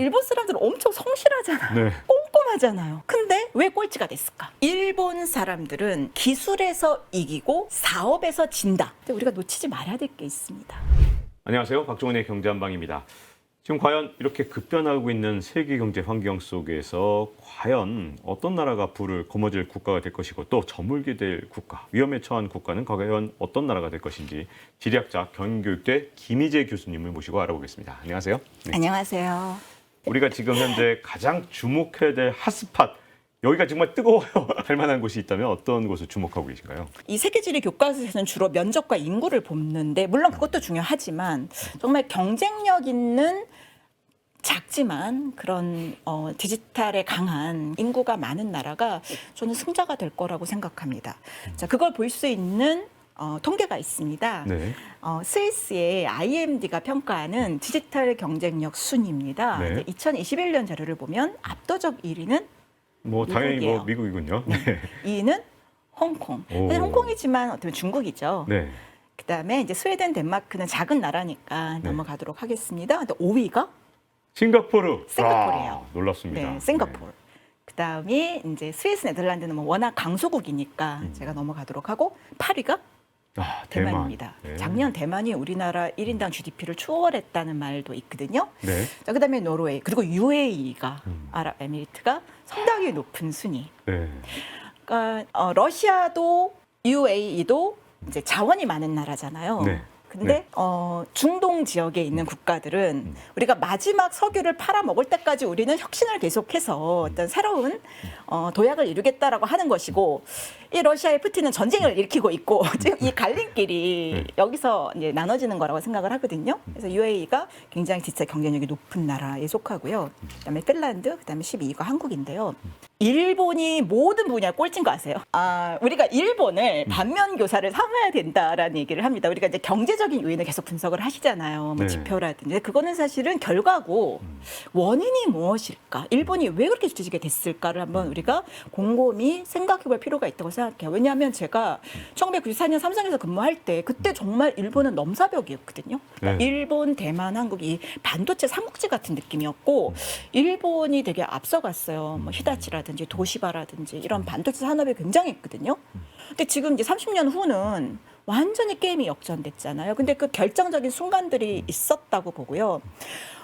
일본 사람들은 엄청 성실하잖아요. 네. 꼼꼼하잖아요. 근데 왜 꼴찌가 됐을까? 일본 사람들은 기술에서 이기고 사업에서 진다. 근데 우리가 놓치지 말아야 될 게 있습니다. 안녕하세요. 박종원의 경제한방입니다. 지금 과연 이렇게 급변하고 있는 세계 경제 환경 속에서 과연 어떤 나라가 불을 거머쥘 국가가 될 것이고 또 저물게 될 국가, 위험에 처한 국가는 과연 어떤 나라가 될 것인지 지리학자 경교육대 김희재 교수님을 모시고 알아보겠습니다. 안녕하세요. 네. 안녕하세요. 우리가 지금 현재 가장 주목해야 될 핫스팟 여기가 정말 뜨거워요 할 만한 곳이 있다면 어떤 곳을 주목하고 계신가요? 이 세계지리 교과서에서는 주로 면적과 인구를 보는데 물론 그것도 중요하지만 정말 경쟁력 있는 작지만 그런 어, 디지털에 강한 인구가 많은 나라가 저는 승자가 될 거라고 생각합니다. 자, 그걸 볼 수 있는 어, 통계가 있습니다. 네. 어, 스위스의 IMD가 평가하는 디지털 경쟁력 순입니다. 네. 2021년 자료를 보면 압도적 1위는 뭐 당연히 뭐 미국이에요. 미국이군요. 네. 2위는 홍콩. 오. 홍콩이지만 어떻게 보면 중국이죠. 네. 그다음에 이제 스웨덴, 덴마크는 작은 나라니까 네. 넘어가도록 하겠습니다. 근데 5위가 싱가포르. 싱가포르예요. 아, 놀랍습니다. 네, 싱가포르. 그다음에 이제 스위스, 네덜란드는 뭐 워낙 강소국이니까 음. 제가 넘어가도록 하고 8위가 아, 대만. 대만입니다. 네. 작년 대만이 우리나라 1인당 GDP를 추월했다는 말도 있거든요. 네. 자, 그다음에 노르웨이 그리고 UAE가 음. 아랍에미리트가 상당히 높은 순위. 네. 그러니까 어, 러시아도 UAE도 이제 자원이 많은 나라잖아요. 네. 근데 네. 어, 중동 지역에 있는 국가들은 음. 우리가 마지막 석유를 팔아 먹을 때까지 우리는 혁신을 계속해서 음. 어떤 새로운 어, 도약을 이루겠다라고 하는 것이고 이 러시아의 푸틴은 전쟁을 일으키고 있고 지금 이 갈림길이 음. 네. 여기서 이제 나눠지는 거라고 생각을 하거든요. 그래서 UAE가 굉장히 진짜 경쟁력이 높은 나라에 속하고요. 그다음에 핀란드, 그다음에 12위가 한국인데요. 일본이 모든 분야 꼴찌인 거 아세요? 아, 우리가 일본을 반면 교사를 삼아야 된다라는 얘기를 합니다. 우리가 이제 경제적인 요인을 계속 분석을 하시잖아요. 뭐 네. 지표라든지. 그거는 사실은 결과고 원인이 무엇일까? 일본이 왜 그렇게 뒤지게 됐을까를 한번 우리가 곰곰이 생각해 볼 필요가 있다고 생각해요. 왜냐하면 제가 1994년 삼성에서 근무할 때 그때 정말 일본은 넘사벽이었거든요. 그러니까 네. 일본, 대만, 한국 이 반도체 삼국지 같은 느낌이었고 일본이 되게 앞서갔어요. 뭐 히다치라든지 도시바라든지 이런 반도체 산업이 굉장했거든요. 근데 지금 이제 30년 후는 완전히 게임이 역전됐잖아요. 근데 그 결정적인 순간들이 있었다고 보고요.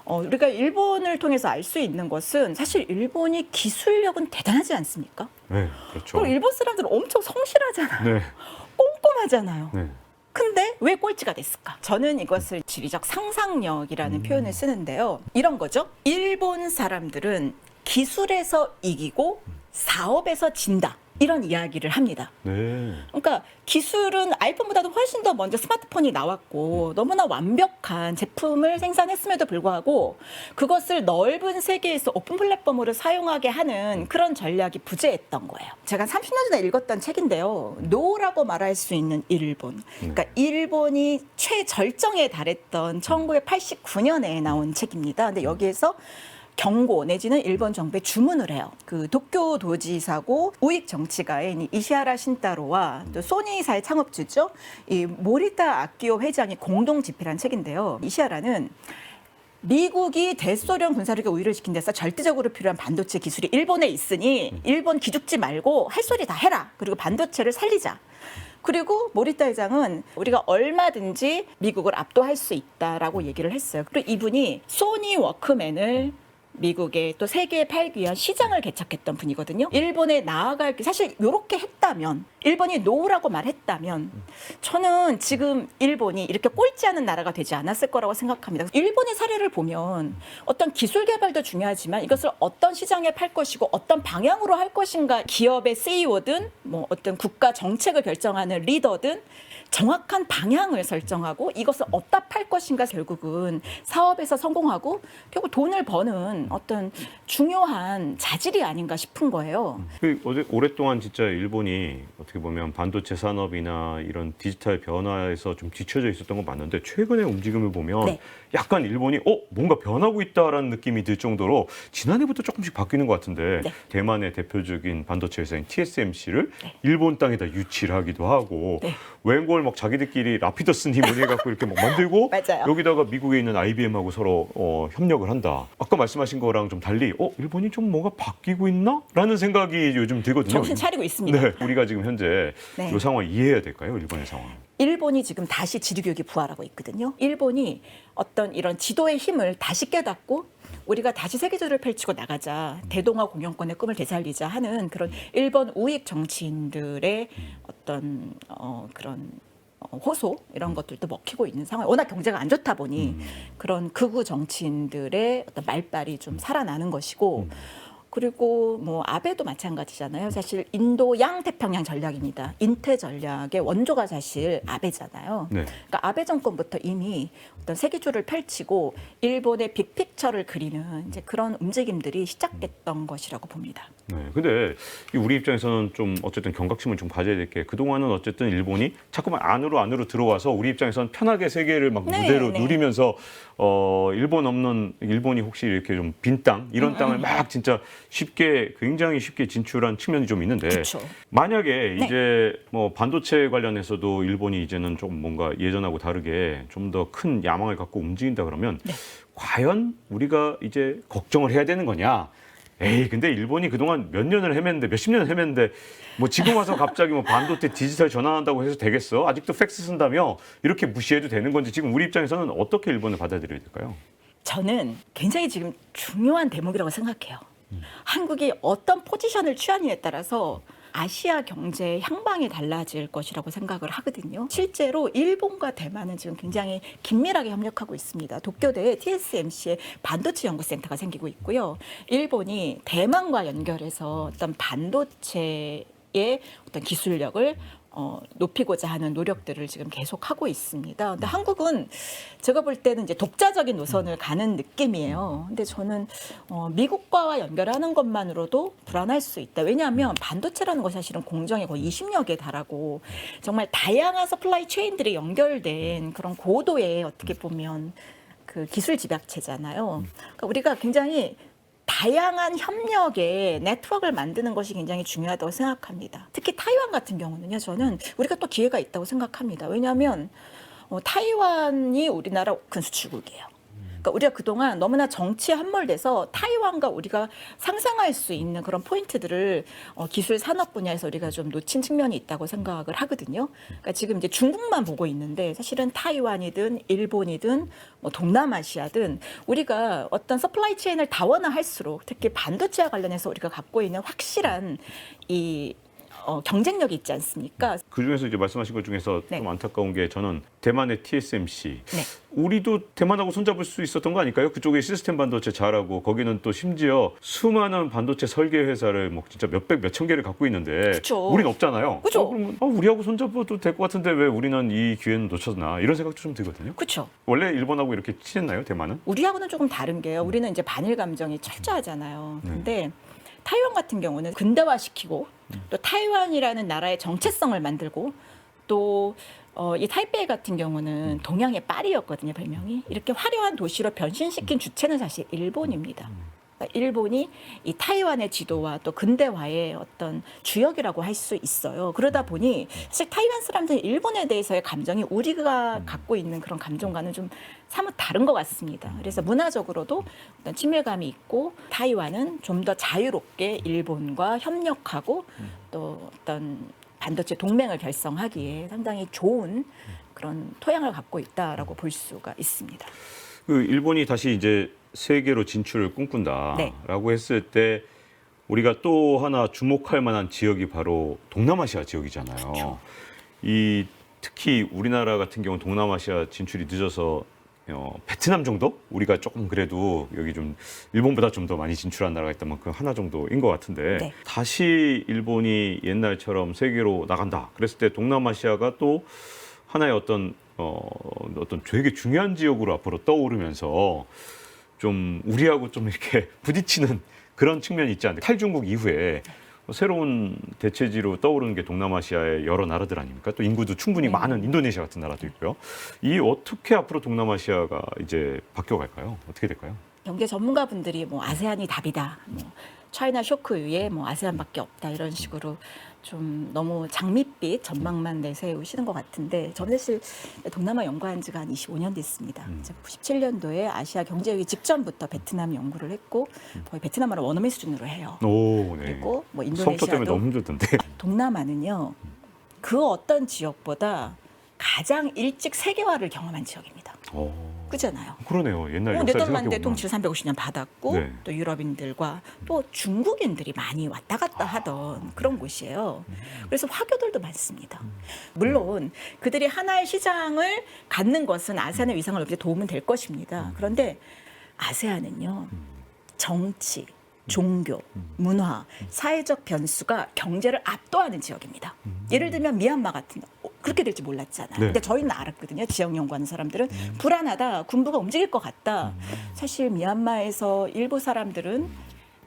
어, 우리가 일본을 통해서 알 수 있는 것은 사실 일본이 기술력은 대단하지 않습니까? 네. 그렇죠. 그리고 일본 사람들은 엄청 성실하잖아요. 네. 꼼꼼하잖아요. 네. 근데 왜 꼴찌가 됐을까? 저는 이것을 지리적 상상력이라는 표현을 쓰는데요. 이런 거죠. 일본 사람들은 기술에서 이기고 사업에서 진다. 이런 이야기를 합니다. 네. 그러니까 기술은 아이폰보다도 훨씬 더 먼저 스마트폰이 나왔고 너무나 완벽한 제품을 생산했음에도 불구하고 그것을 넓은 세계에서 오픈 플랫폼으로 사용하게 하는 그런 전략이 부재했던 거예요. 제가 30년 전에 읽었던 책인데요. 노라고 말할 수 있는 일본. 그러니까 일본이 최절정에 달했던 1989년에 나온 책입니다. 근데 여기에서 경고 내지는 일본 정부에 주문을 해요. 그 도쿄 도지사고 우익 정치가인 이 이시하라 신타로와 또 소니사의 창업주죠. 이 모리타 아키오 회장이 공동 집필한 책인데요. 이시하라는 미국이 대소련 군사력의 우위를 지킨 데서 절대적으로 필요한 반도체 기술이 일본에 있으니 일본 기죽지 말고 할 소리 다 해라. 그리고 반도체를 살리자. 그리고 모리타 회장은 우리가 얼마든지 미국을 압도할 수 있다라고 얘기를 했어요. 그리고 이분이 소니 워크맨을 미국에 또 세계에 팔기 위한 시장을 개척했던 분이거든요. 일본에 나아갈 게 사실 이렇게 했다면 일본이 노라고 말했다면 저는 지금 일본이 이렇게 꼴찌 하는 나라가 되지 않았을 거라고 생각합니다. 일본의 사례를 보면 어떤 기술 개발도 중요하지만 이것을 어떤 시장에 팔 것이고 어떤 방향으로 할 것인가 기업의 CEO든 뭐 어떤 국가 정책을 결정하는 리더든 정확한 방향을 설정하고 이것을 어디다 팔 것인가 결국은 사업에서 성공하고 결국 돈을 버는 어떤 중요한 자질이 아닌가 싶은 거예요. 그 어제 오랫동안 진짜 일본이 어떻게 보면 반도체 산업이나 이런 디지털 변화에서 좀 뒤처져 있었던 건 맞는데 최근의 움직임을 보면 네. 약간 일본이 어 뭔가 변하고 있다라는 느낌이 들 정도로 지난해부터 조금씩 바뀌는 것 같은데 네. 대만의 대표적인 반도체 회사인 TSMC를 네. 일본 땅에다 유치를 하기도 하고 네. 웬걸 걸막 자기들끼리 라피더스니 뭐니 해갖고 이렇게 막 만들고. 여기다가 미국에 있는 IBM하고 서로 어, 협력을 한다. 아까 말씀하신 거랑 좀 달리 어 일본이 좀 뭔가 바뀌고 있나?라는 생각이 요즘 들거든요. 정신 차리고 있습니다. 네, 우리가 지금 현재 네. 이 상황 이해해야 될까요? 일본의 상황. 일본이 지금 다시 지리교육이 부활하고 있거든요. 일본이 어떤 이런 지도의 힘을 다시 깨닫고 우리가 다시 세계적으로 펼치고 나가자 대동아 공영권의 꿈을 되살리자 하는 그런 일본 우익 정치인들의 어떤 어, 그런 어, 호소 이런 것들도 먹히고 있는 상황. 워낙 경제가 안 좋다 보니 그런 극우 정치인들의 어떤 말빨이 좀 살아나는 것이고. 그리고 뭐 아베도 마찬가지잖아요. 사실 인도 양 태평양 전략입니다. 인태 전략의 원조가 사실 아베잖아요. 네. 그러니까 아베 정권부터 이미 어떤 세계주를 펼치고 일본의 빅픽처를 그리는 이제 그런 움직임들이 시작됐던 것이라고 봅니다. 네. 근데 이 우리 입장에서는 좀 어쨌든 경각심을 좀 가져야 될 게 그동안은 어쨌든 일본이 자꾸만 안으로 안으로 들어와서 우리 입장에서는 편하게 세계를 막 네, 무대로 네. 누리면서 어 일본 없는 일본이 혹시 이렇게 좀 빈 땅 이런 음, 땅을 막 진짜 쉽게 굉장히 쉽게 진출한 측면이 좀 있는데 그렇죠. 만약에 네. 이제 뭐 반도체 관련해서도 일본이 이제는 좀 뭔가 예전하고 다르게 좀 더 큰 야망을 갖고 움직인다 그러면 네. 과연 우리가 이제 걱정을 해야 되는 거냐? 에이, 근데 일본이 그동안 몇 년을 헤맸는데 몇십 년을 헤맸는데 뭐 지금 와서 갑자기 뭐 반도체 디지털 전환한다고 해서 되겠어? 아직도 팩스 쓴다며 이렇게 무시해도 되는 건지 지금 우리 입장에서는 어떻게 일본을 받아들여야 될까요? 저는 굉장히 지금 중요한 대목이라고 생각해요. 한국이 어떤 포지션을 취하느냐에 따라서 아시아 경제의 향방이 달라질 것이라고 생각을 하거든요. 실제로 일본과 대만은 지금 굉장히 긴밀하게 협력하고 있습니다. 도쿄대에 TSMC의 반도체 연구센터가 생기고 있고요. 일본이 대만과 연결해서 어떤 반도체의 어떤 기술력을 어, 높이고자 하는 노력들을 지금 계속 하고 있습니다. 근데 한국은 제가 볼 때는 이제 독자적인 노선을 가는 느낌이에요. 근데 저는 어, 미국과와 연결하는 것만으로도 불안할 수 있다. 왜냐하면 반도체라는 것이 사실은 공정이 거의 20여 개 달하고 정말 다양한 서플라이 체인들이 연결된 그런 고도의 어떻게 보면 그 기술 집약체잖아요. 그러니까 우리가 굉장히 다양한 협력의 네트워크를 만드는 것이 굉장히 중요하다고 생각합니다. 특히 타이완 같은 경우는요, 저는 우리가 또 기회가 있다고 생각합니다. 왜냐하면 어, 타이완이 우리나라 큰 수출국이에요. 그러니까 우리가 그동안 너무나 정치에 함몰돼서 타이완과 우리가 상상할 수 있는 그런 포인트들을 어, 기술 산업 분야에서 우리가 좀 놓친 측면이 있다고 생각을 하거든요. 그러니까 지금 이제 중국만 보고 있는데 사실은 타이완이든 일본이든 뭐 동남아시아든 우리가 어떤 서플라이 체인을 다원화할수록 특히 반도체와 관련해서 우리가 갖고 있는 확실한 이 어, 경쟁력이 있지 않습니까? 그 중에서 이제 말씀하신 것 중에서 네. 좀 안타까운 게 저는 대만의 TSMC 네. 우리도 대만하고 손잡을 수 있었던 거 아닐까요? 그쪽에 시스템 반도체 잘하고 거기는 또 심지어 수많은 반도체 설계 회사를 뭐 진짜 몇백 몇천 개를 갖고 있는데 그쵸. 우린 없잖아요. 그쵸. 어, 그러면 어, 우리하고 손잡아도 될 것 같은데 왜 우리는 이 기회는 놓쳤나 이런 생각도 좀 들거든요. 그렇죠. 원래 일본하고 이렇게 친했나요, 대만은? 우리하고는 조금 다른 게요. 우리는 이제 반일 감정이 철저하잖아요. 근데 타이완 같은 경우는 근대화시키고 또 타이완이라는 나라의 정체성을 만들고 또 어, 이 타이베이 같은 경우는 동양의 파리였거든요, 별명이. 이렇게 화려한 도시로 변신시킨 주체는 사실 일본입니다. 일본이 이 타이완의 지도와 또 근대화의 어떤 주역이라고 할 수 있어요. 그러다 보니 사실 타이완 사람들은 일본에 대해서의 감정이 우리가 갖고 있는 그런 감정과는 좀 사뭇 다른 것 같습니다. 그래서 문화적으로도 어떤 친밀감이 있고 타이완은 좀 더 자유롭게 일본과 협력하고 또 어떤 반도체 동맹을 결성하기에 상당히 좋은 그런 토양을 갖고 있다라고 볼 수가 있습니다. 그 일본이 다시 이제 세계로 진출을 네. 꿈꾼다라고 했을 때 우리가 또 하나 주목할 만한 지역이 바로 동남아시아 지역이잖아요. 그렇죠. 이 특히 우리나라 같은 경우 는 동남아시아 진출이 늦어서 어, 베트남 정도 우리가 조금 그래도 여기 좀 일본보다 좀 더 많이 진출한 나라가 있다면 그 하나 정도인 것 같은데 네. 다시 일본이 옛날처럼 세계로 나간다 그랬을 때 동남아시아가 또 하나의 어떤 어, 어떤 되게 중요한 지역으로 앞으로 떠오르면서 좀 우리하고 좀 이렇게 부딪히는 그런 측면이 있지 않을까. 탈중국 이후에 새로운 대체지로 떠오르는 게 동남아시아의 여러 나라들 아닙니까? 또 인구도 충분히 네. 많은 인도네시아 같은 나라도 있고요. 이 어떻게 앞으로 동남아시아가 이제 바뀌어 갈까요? 어떻게 될까요? 경제 전문가분들이 뭐 아세안이 답이다. 뭐 차이나 쇼크 위에 뭐 아세안밖에 없다 이런 식으로 좀 너무 장밋빛 전망만 내세우시는 것 같은데 저는 사실 동남아 연구한 지가 한 25년 됐습니다. 음. 제가 97년도에 아시아 경제위기 직전부터 베트남 연구를 했고 거의 베트남어를 원어민 수준으로 해요. 오, 네. 그리고 뭐 성토 때문에 인도네시아도 너무 힘들던데. 동남아는요 그 어떤 지역보다 가장 일찍 세계화를 경험한 지역입니다. 어, 그잖아요. 그러네요. 옛날 뭐 역사를 네덜란드 생각해보면. 통치를 350년 받았고 네. 또 유럽인들과 또 중국인들이 많이 왔다 갔다 아, 하던 네. 그런 곳이에요. 음. 그래서 화교들도 많습니다. 물론 그들이 하나의 시장을 갖는 것은 아세안의 위상을 높이는 데 도움은 될 음. 것입니다. 그런데 아세안은요 정치, 종교, 문화, 사회적 변수가 경제를 압도하는 지역입니다. 예를 들면 미얀마 같은 거 어, 그렇게 될지 몰랐잖아요. 네. 근데 저희는 알았거든요. 지역 연구하는 사람들은 불안하다, 군부가 움직일 것 같다. 사실 미얀마에서 일부 사람들은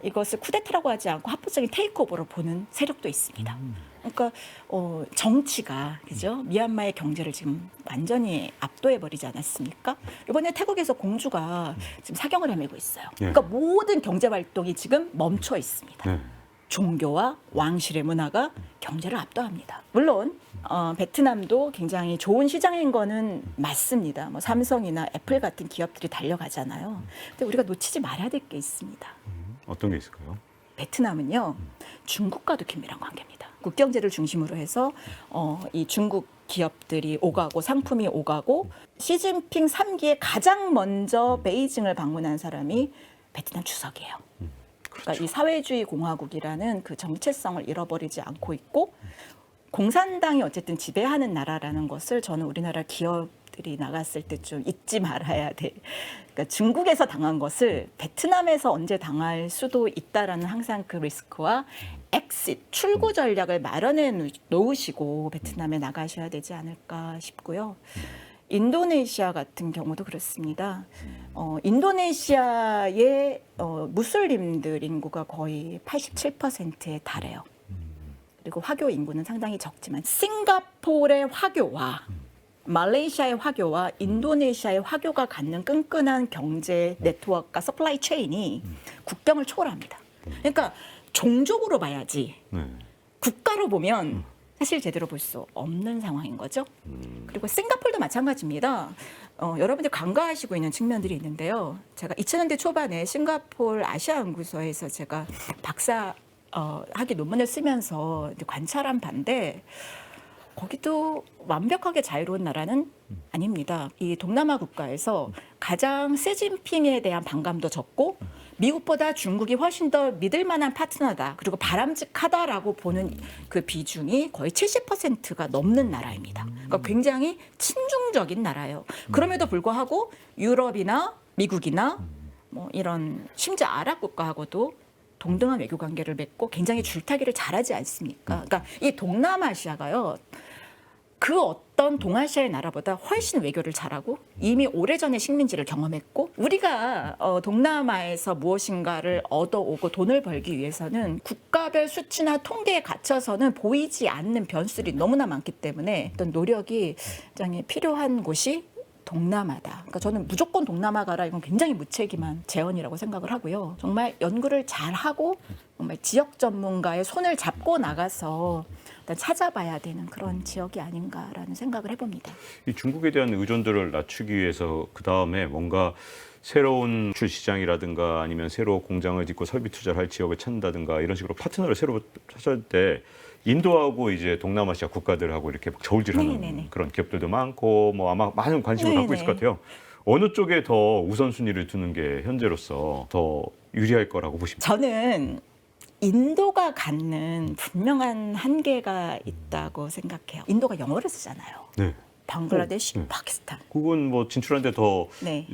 이것을 쿠데타라고 하지 않고 합법적인 테이크오버로 보는 세력도 있습니다. 그러니까 어, 정치가 그죠 미얀마의 경제를 지금 완전히 압도해 버리지 않았습니까? 이번에 태국에서 공주가 지금 사경을 헤매고 있어요. 네. 그러니까 모든 경제 활동이 지금 멈춰 있습니다. 네. 종교와 왕실의 문화가 경제를 압도합니다. 물론 어, 베트남도 굉장히 좋은 시장인 거는 맞습니다. 뭐 삼성이나 애플 같은 기업들이 달려가잖아요. 근데 우리가 놓치지 말아야 될 게 있습니다. 어떤 게 있을까요? 베트남은요 중국과도 긴밀한 관계입니다. 국경제를 중심으로 해서 어, 이 중국 기업들이 오가고 상품이 오가고 시진핑 3기에 가장 먼저 베이징을 방문한 사람이 베트남 주석이에요. 그러니까 이 사회주의 공화국이라는 그 정체성을 잃어버리지 않고 있고 공산당이 어쨌든 지배하는 나라라는 것을 저는 우리나라 기업 들이 나갔을 때 좀 잊지 말아야 돼. 그러니까 중국에서 당한 것을 베트남에서 언제 당할 수도 있다라는 항상 그 리스크와 엑sit 출구 전략을 마련해 놓- 놓으시고 베트남에 나가셔야 되지 않을까 싶고요. 인도네시아 같은 경우도 그렇습니다. 어, 인도네시아의 어, 무슬림들 인구가 거의 87%에 달해요. 그리고 화교 인구는 상당히 적지만 싱가포르의 화교와 말레이시아의 화교와 인도네시아의 화교가 갖는 끈끈한 경제 네트워크가 서플라이 체인이 국경을 초월합니다. 그러니까 종족으로 봐야지 네. 국가로 보면 사실 제대로 볼 수 없는 상황인 거죠. 그리고 싱가폴도 마찬가지입니다. 어, 여러분들 간과하시고 있는 측면들이 있는데요. 제가 2000년대 초반에 싱가폴 아시아 연구소에서 제가 박사 어, 학위 논문을 쓰면서 관찰한 반대 거기도 완벽하게 자유로운 나라는 아닙니다. 이 동남아 국가에서 가장 시진핑에 대한 반감도 적고 미국보다 중국이 훨씬 더 믿을 만한 파트너다. 그리고 바람직하다라고 보는 그 비중이 거의 70%가 넘는 나라입니다. 그러니까 굉장히 친중적인 나라예요. 그럼에도 불구하고 유럽이나 미국이나 뭐 이런 심지어 아랍 국가하고도 동등한 외교 관계를 맺고 굉장히 줄타기를 잘하지 않습니까? 그러니까 이 동남아시아가요. 그 어떤 동아시아의 나라보다 훨씬 외교를 잘하고 이미 오래전에 식민지를 경험했고 우리가 어, 동남아에서 무엇인가를 얻어오고 돈을 벌기 위해서는 국가별 수치나 통계에 갇혀서는 보이지 않는 변수들이 너무나 많기 때문에 어떤 노력이 굉장히 필요한 곳이 동남아다. 그러니까 저는 무조건 동남아 가라 이건 굉장히 무책임한 제언이라고 생각을 하고요. 정말 연구를 잘 하고 정말 지역 전문가의 손을 잡고 나가서 일단 찾아봐야 되는 그런 지역이 아닌가라는 생각을 해봅니다. 이 중국에 대한 의존도를 낮추기 위해서 그 다음에 뭔가 새로운 출 시장이라든가 아니면 새로 공장을 짓고 설비 투자를 할 지역을 찾는다든가 이런 식으로 파트너를 새로 찾을 때 인도하고 이제 동남아시아 국가들하고 이렇게 막 저울질하는 네네네. 그런 기업들도 많고 뭐 아마 많은 관심을 갖고 있을. 것 같아요. 어느 쪽에 더 우선순위를 두는 게 현재로서 더 유리할 거라고 보십니까? 저는 인도가 갖는 분명한 한계가 있다고 생각해요. 인도가 영어를 쓰잖아요. 네. 방글라데시, 네. 파키스탄. 그건 뭐 진출하는데 더 네.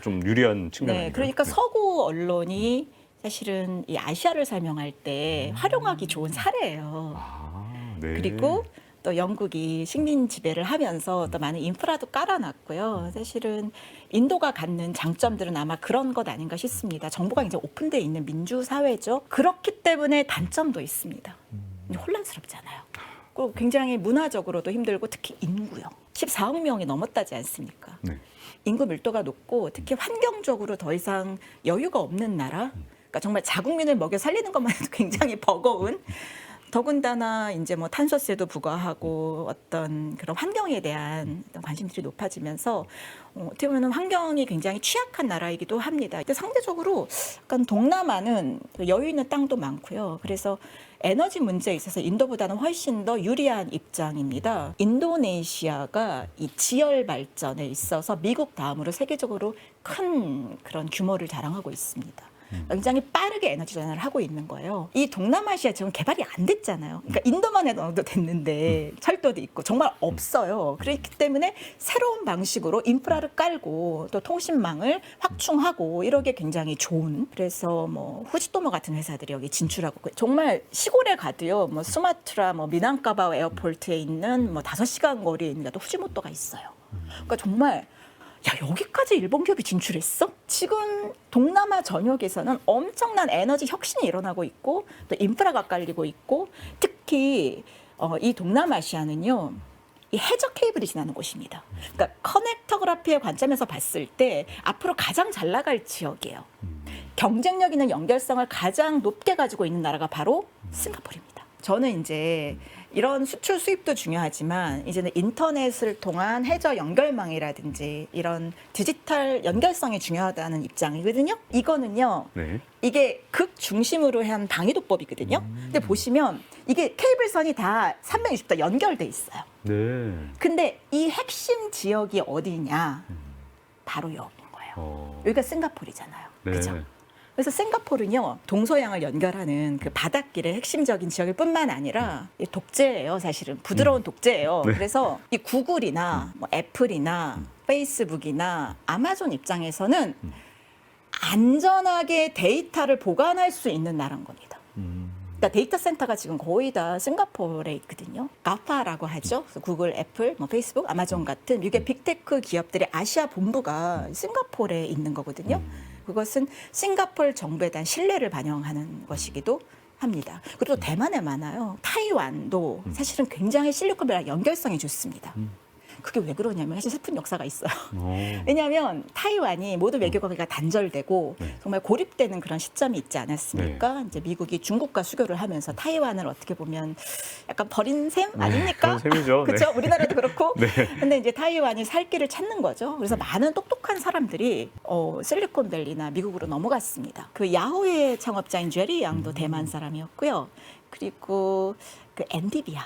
좀 유리한 측면 네? 그러니까 네. 서구 언론이 사실은 이 아시아를 설명할 때 활용하기 좋은 사례예요. 아, 네. 그리고 또 영국이 식민 지배를 하면서 또 많은 인프라도 깔아놨고요. 사실은 인도가 갖는 장점들은 아마 그런 것 아닌가 싶습니다. 정보가 굉장히 오픈돼 있는 민주 사회죠. 그렇기 때문에 단점도 있습니다. 혼란스럽잖아요. 그리고 굉장히 문화적으로도 힘들고 특히 인구요. 14억 명이 넘었다지 않습니까? 네. 인구 밀도가 높고 특히 환경적으로 더 이상 여유가 없는 나라 그러니까 정말 자국민을 먹여 살리는 것만 해도 굉장히 버거운 더군다나 이제 뭐 탄소세도 부과하고 어떤 그런 환경에 대한 어떤 관심들이 높아지면서 어, 어떻게 보면 환경이 굉장히 취약한 나라이기도 합니다. 근데 상대적으로 약간 동남아는 여유 있는 땅도 많고요. 그래서 에너지 문제에 있어서 인도보다는 훨씬 더 유리한 입장입니다. 인도네시아가 이 지열 발전에 있어서 미국 다음으로 세계적으로 큰 그런 규모를 자랑하고 있습니다. 굉장히 빠르게 에너지 전환을 하고 있는 거예요. 이 동남아시아 지금 개발이 안 됐잖아요. 그러니까 인도만 해도 됐는데 철도도 있고 정말 없어요. 그렇기 때문에 새로운 방식으로 인프라를 깔고 또 통신망을 확충하고 이러게 굉장히 좋은 그래서 뭐 후지토모 같은 회사들이 여기 진출하고 그 정말 시골에 가도요. 뭐 수마트라 뭐 미난카바오 에어포트에 있는 뭐 다섯 시간 거리에 있는 데도 후지모토가 있어요. 그러니까 정말 야 여기까지 일본 기업이 진출했어? 지금 동남아 전역에서는 엄청난 에너지 혁신이 일어나고 있고 또 인프라가 깔리고 있고 특히 어, 이 동남아시아는요. 이 해저 케이블이 지나는 곳입니다. 그러니까 커넥터그라피의 관점에서 봤을 때 앞으로 가장 잘 나갈 지역이에요. 경쟁력 있는 연결성을 가장 높게 가지고 있는 나라가 바로 싱가포르입니다. 저는 이제 이런 수출 수입도 중요하지만 이제는 인터넷을 통한 해저 연결망이라든지 이런 디지털 연결성이 중요하다는 입장이거든요. 이거는요. 네. 이게 극 중심으로 한 방위도법이거든요. 근데 보시면 이게 케이블선이 다 360도 연결돼 있어요. 네. 근데 이 핵심 지역이 어디냐? 바로 여기인 거예요. 어. 여기가 싱가포르잖아요. 네. 그죠? 그래서 싱가포르는요 동서양을 연결하는 그 바닷길의 핵심적인 지역일 뿐만 아니라 이 독재예요 사실은. 부드러운 독재예요. 네. 그래서 이 구글이나 뭐 애플이나 페이스북이나 아마존 입장에서는 안전하게 데이터를 보관할 수 있는 나라인 겁니다. 음. 그러니까 데이터 센터가 지금 거의 다 싱가포르에 있거든요. 가파라고 하죠. 그래서 구글, 애플, 뭐 페이스북, 아마존 같은 미국의 빅테크 기업들의 아시아 본부가 싱가포르에 있는 거거든요. 그것은 싱가포르 정부에 대한 신뢰를 반영하는 것이기도 합니다. 그리고 또 대만에 많아요. 타이완도 사실은 굉장히 실리콘밸리랑 연결성이 좋습니다. 그게 왜 그러냐면 사실 슬픈 역사가 있어요. 어. 왜냐하면 타이완이 모두 외교 관계가 단절되고 네. 정말 고립되는 그런 시점이 있지 않았습니까? 이제 미국이 중국과 수교를 하면서 타이완을 어떻게 보면 약간 버린 셈 아닙니까? 그런 셈이죠. 네. 그렇죠. 우리나라도 그렇고. 네. 근데 이제 타이완이 살 길을 찾는 거죠. 그래서 많은 똑똑한 사람들이 어, 실리콘밸리나 미국으로 넘어갔습니다. 그 야후의 창업자인 제리 양도 음. 대만 사람이었고요. 그리고 그 엔디비아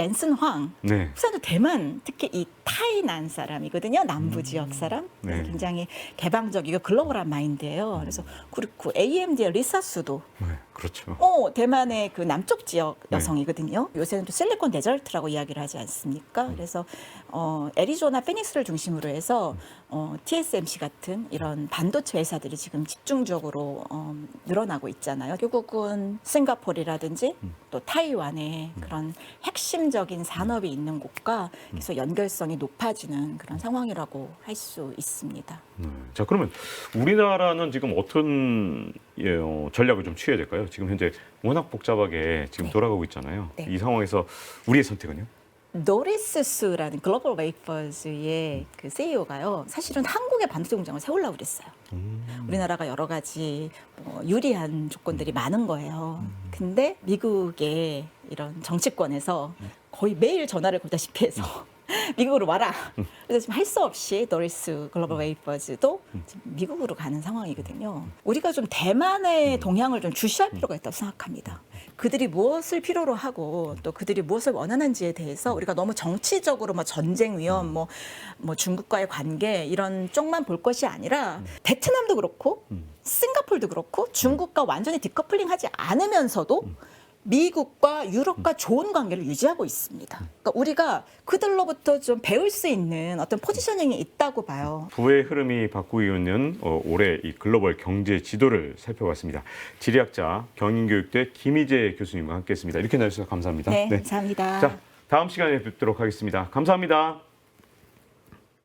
젠슨 황 네. 우선은 대만 특히 이 타이난 사람이거든요 남부 지역 사람 네. 굉장히 개방적이고 글로벌한 마인드예요 그래서 그렇고 AMD의 리사수도 네. 그렇죠. 어 대만의 그 남쪽 지역 네. 여성이거든요 요새는 또 실리콘 데절트라고 이야기를 하지 않습니까 그래서 어 애리조나 피닉스를 중심으로 해서 어 TSMC 같은 이런 반도체 회사들이 지금 집중적으로 어 늘어나고 있잖아요 결국은 싱가포르라든지 또 타이완의 그런 핵심적인 산업이 있는 곳과 계속 연결성이 높아지는 그런 상황이라고 할 수 있습니다. 네. 자 그러면 우리나라는 지금 어떤 예, 어, 전략을 좀 취해야 될까요? 지금 현재 워낙 복잡하게 지금 네. 돌아가고 있잖아요. 네. 이 상황에서 우리의 선택은요? 노리스스라는 글로벌 웨이퍼즈의 그 CEO가요. 사실은 한국의 반도체 공장을 세우려고 그랬어요. 우리나라가 여러 가지 뭐 유리한 조건들이 많은 거예요. 근데 미국의 이런 정치권에서 거의 매일 전화를 걸다시피 해서 미국으로 와라. 그래서 지금 할 수 없이 노리스 글로벌 웨이퍼즈도 지금 미국으로 가는 상황이거든요. 우리가 좀 대만의 동향을 좀 주시할 필요가 있다고 생각합니다. 그들이 무엇을 필요로 하고 또 그들이 무엇을 원하는지에 대해서 우리가 너무 정치적으로 뭐 전쟁 위험, 뭐, 뭐 중국과의 관계 이런 쪽만 볼 것이 아니라 베트남도 그렇고 싱가폴도 그렇고 중국과 완전히 디커플링하지 않으면서도 미국과 유럽과 좋은 관계를 유지하고 있습니다. 그러니까 우리가 그들로부터 좀 배울 수 있는 어떤 포지셔닝이 있다고 봐요. 부의 흐름이 바꾸고 있는 어, 올해 이 글로벌 경제 지도를 살펴봤습니다. 지리학자 경인교육대 김희재 교수님과 함께했습니다. 이렇게 나주셔서 감사합니다. 네, 감사합니다. 자 다음 시간에 뵙도록 하겠습니다. 감사합니다.